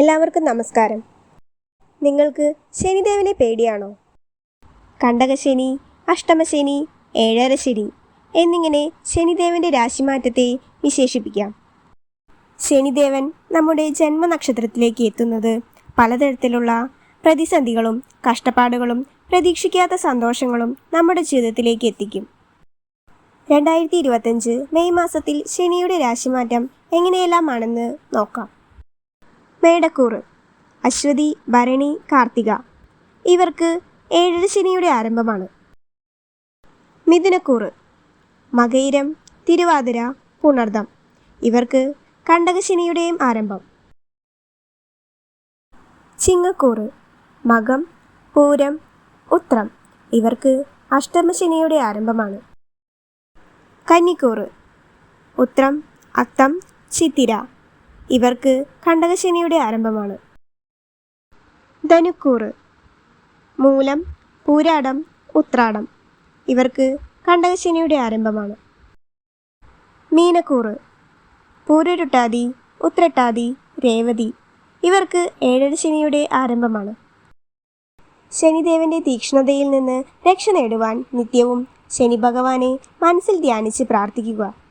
എല്ലാവർക്കും നമസ്കാരം. നിങ്ങൾക്ക് ശനിദേവനെ പേടിയാണോ? കണ്ടകശനി അഷ്ടമശനി ഏഴര ശനി എന്നിങ്ങനെ ശനിദേവന്റെ രാശിമാറ്റത്തെ വിശേഷിപ്പിക്കാം. ശനിദേവൻ നമ്മുടെ ജന്മനക്ഷത്രത്തിലേക്ക് എത്തുന്നത് പലതരത്തിലുള്ള പ്രതിസന്ധികളും കഷ്ടപ്പാടുകളും പ്രതീക്ഷിക്കാത്ത സന്തോഷങ്ങളും നമ്മുടെ ജീവിതത്തിലേക്ക് എത്തിക്കും. രണ്ടായിരത്തി ഇരുപത്തഞ്ച് മെയ് മാസത്തിൽ ശനിയുടെ രാശിമാറ്റം എങ്ങനെയെല്ലാമാണെന്ന് നോക്കാം. മേടക്കൂറ് അശ്വതി ഭരണി കാർത്തിക. ഇവർക്ക് ഏഴര ശനിയുടെ ആരംഭമാണ്. മിഥുനക്കൂറ് മകയിരം തിരുവാതിര പുണർദം. ഇവർക്ക് കണ്ടകശനിയുടെയും ആരംഭം. ചിങ്ങക്കൂറ് മകം പൂരം ഉത്രം. ഇവർക്ക് അഷ്ടമശനിയുടെ ആരംഭമാണ്. കന്നിക്കൂറ് ഉത്രം അത്തം ചിത്തിര. ഇവർക്ക് കണ്ടകശനിയുടെ ആരംഭമാണ്. ധനുക്കൂറ്. മൂലം പൂരാടം ഉത്രാടം. ഇവർക്ക് കണ്ടകശനിയുടെ ആരംഭമാണ്. മീനക്കൂറ്. പൂരരുട്ടാതി ഉത്രട്ടാതി രേവതി. ഇവർക്ക് ഏഴര ശനിയുടെ ആരംഭമാണ്. ശനിദേവന്റെ തീക്ഷ്ണതയിൽ നിന്ന് രക്ഷ നേടുവാൻ നിത്യവും ശനി ഭഗവാനെ മനസ്സിൽ ധ്യാനിച്ച് പ്രാർത്ഥിക്കുക.